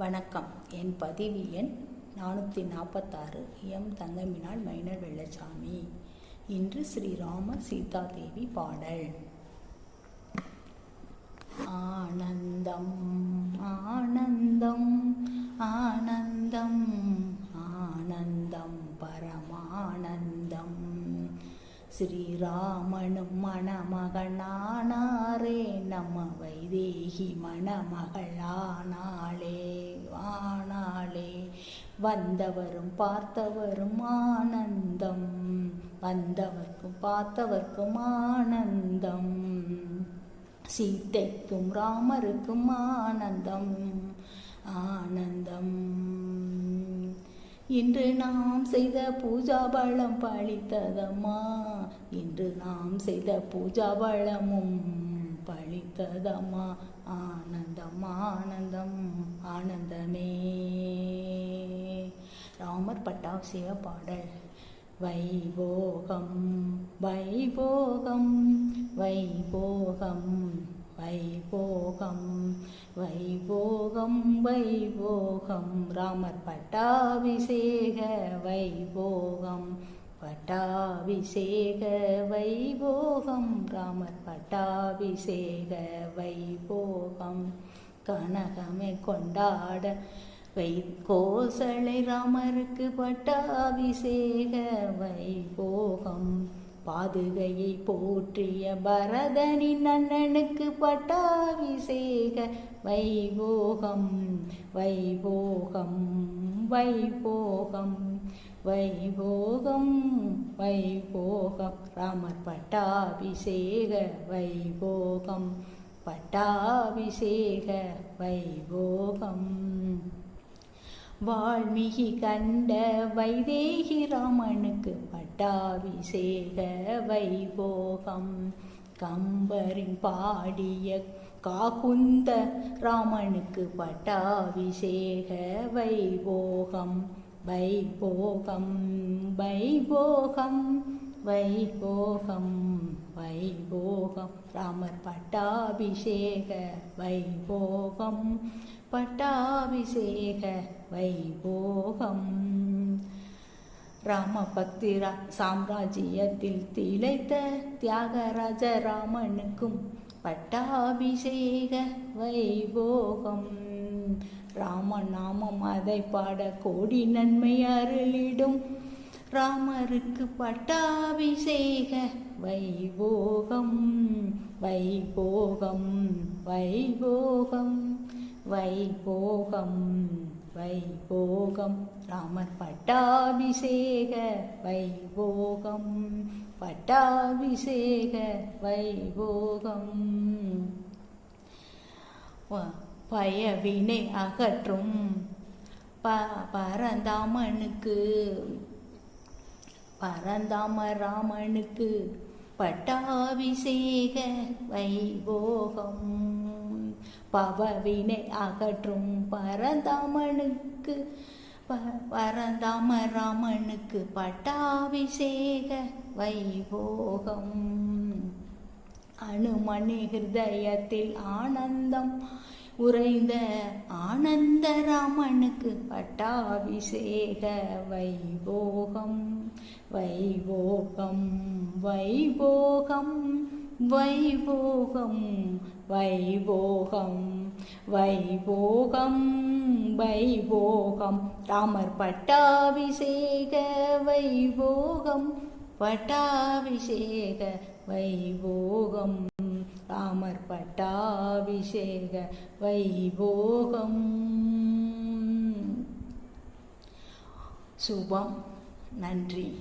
வணக்கம். என் பதிவு எண் நானூற்றி நாற்பத்தாறு எம். தங்கமினால் மைனர் வெள்ளச்சாமி. இன்று ஸ்ரீராம சீதாதேவி பாடல். ஆனந்தம் ஆனந்தம் ஸ்ரீராமனும் மணமகனானாரே. நம்ம வைதேகி மணமகளானாளே ஆனாளே. வந்தவரும் பார்த்தவரும் ஆனந்தம். வந்தவர்க்கும் பார்த்தவர்க்கும் ஆனந்தம். சீத்தைக்கும் ராமருக்கும் ஆனந்தம். ஆனந்தம். இன்று நாம் செய்த பூஜா பலம் பழித்ததம்மா. இன்று நாம் செய்த பூஜா வளமும் பழித்ததம்மா ஆனந்தம் ஆனந்தம் ஆனந்தமே. ராமர் பட்டாசிய பாடல். வைபோகம் வைபோகம் வைபோகம் வைபோகம் வைபோகம் வைபோகம். ராமர் பட்டாபிஷேக வைபோகம். பட்டாபிஷேக வைபோகம் ராமர் பட்டாபிஷேக வைபோகம். கனகமே கொண்டாட வை கோசலை ராமருக்கு பட்டாபிஷேக வைபோகம். பாதுகையை போற்றிய பரதனின் அண்ணனுக்கு பட்டாபிஷேக வைபோகம். வைபோகம் வைபோகம். வைபோகம் வைபோகம். ராமர் பட்டாபிஷேக வைபோகம் பட்டாபிஷேக வைபோகம். வால்மீகி கண்ட வைதேகி ராமனுக்கு பட்டாபிஷேக வைபோகம். கம்பரின் பாடிய காகுந்த ராமனுக்கு பட்டாபிஷேக வைபோகம். வைபோகம் வைபோகம் வைபோகம் வைபோகம். ராமர் பட்டாபிஷேக வைபோகம் பட்டாபிஷேக வைபோகம். ராம பக்தி சாம்ராஜ்யத்தில் திளைத்த தியாகராஜ ராமனுக்கும் பட்டாபிஷேக வைபோகம். ராமநாமம் அதை பாட கோடி நன்மை அருளிடும். ராமருக்கு பட்டாபிஷேக வைபோகம். வைபோகம் வைபோகம். வைபோகம் வைபோகம். ராமர் பட்டாபிஷேக வைபோகம் பட்டாபிஷேக வைபோகம். பயவினை அகற்றும் ப பரந்தாமனுக்கு பரந்தாம ராமனுக்கு பட்டாபிஷேக வைபோகம். பவவினை அகற்றும் பரந்தாமனுக்கு பரந்தாம ராமனுக்கு பட்டாபிஷேக வைபோகம். அனுமணி ஹிருதயத்தில் ஆனந்தம் உறைந்த ஆனந்த ராமனுக்கு பட்டாபிஷேக வைபோகம் வைபோகம் வைபோகம் வைபோகம் வைபோகம் வைபோகம் வைபோகம். ராமர் பட்டாபிஷேக வைபோகம் பட்டாபிஷேக வைபோகம். ராமர் பட்டாபிஷேக வைபோகம். சுபம். நன்றி.